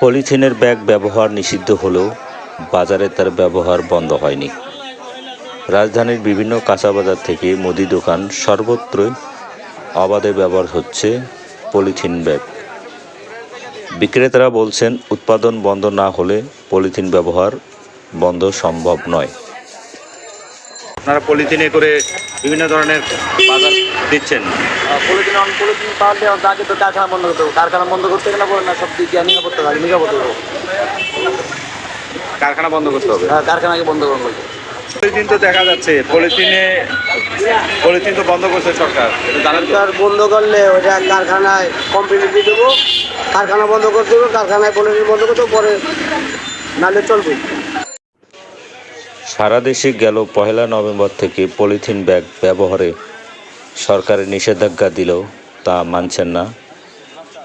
পলিথিনের ব্যাগ ব্যবহার নিষিদ্ধ হলেও বাজারে তার ব্যবহার বন্ধ হয়নি। রাজধানীর বিভিন্ন কাঁচা বাজার থেকে মুদি দোকান সর্বত্রই অবাধে ব্যবহার হচ্ছে পলিথিন ব্যাগ। বিক্রেতারা বলছেন, উৎপাদন বন্ধ না হলে পলিথিন ব্যবহার বন্ধ সম্ভব নয়। আপনারা পলিথিনে করে বিভিন্ন ধরনের বাজার দিচ্ছেন। পলিথিন অন পলিথিন পাওয়ার দিয়ে আগে তো কারখানা বন্ধ করতে হবে। কারখানা বন্ধ করতে গেলে পরে না সব দিক দিয়ে নিরাপত্তা থাকে নিরাপত্তা হবে কারখানা বন্ধ করতে হবে। হ্যাঁ কারখানাকে বন্ধ করতে হবে। পলিথিন তো দেখা যাচ্ছে পলিথিনে পলিথিন তো বন্ধ করছে সরকার। বন্ধ করলে ওইটা কারখানায় দিয়ে দেবো কারখানা বন্ধ করতে দেবো কারখানায় পলিথিন বন্ধ করতে পরে নাহলে চলবে। সারা দেশে গেল পহেলা নভেম্বর থেকে পলিথিন ব্যাগ ব্যবহারে। সরকারের নিষেধাজ্ঞা দিলেও তা মানছেন না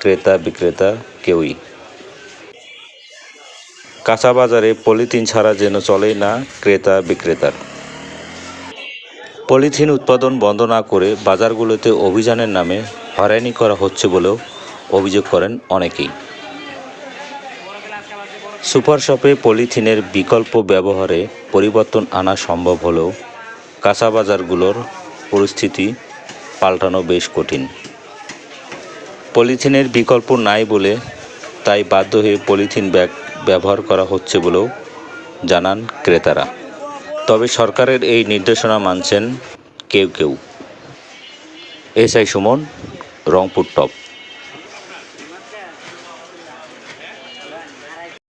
ক্রেতা বিক্রেতা কেউই। কাঁচা বাজারে পলিথিন ছাড়া যেন চলেই না ক্রেতা বিক্রেতার। পলিথিন উৎপাদন বন্ধ না করে বাজারগুলোতে অভিযানের নামে হয়রানি করা হচ্ছে বলেও অভিযোগ করেন অনেকেই। সুপার শপে পলিথিনের বিকল্প ব্যবহারে পরিবর্তন আনা সম্ভব হলেও কাঁচা বাজারগুলোর পরিস্থিতি পাল্টানো বেশ কঠিন। পলিথিনের বিকল্প নাই বলে তাই বাধ্য হয়ে পলিথিন ব্যাগ ব্যবহার করা হচ্ছে বলেও জানান ক্রেতারা। তবে সরকারের এই নির্দেশনা মানছেন কেউ কেউ। SI Suman, Rangpur top.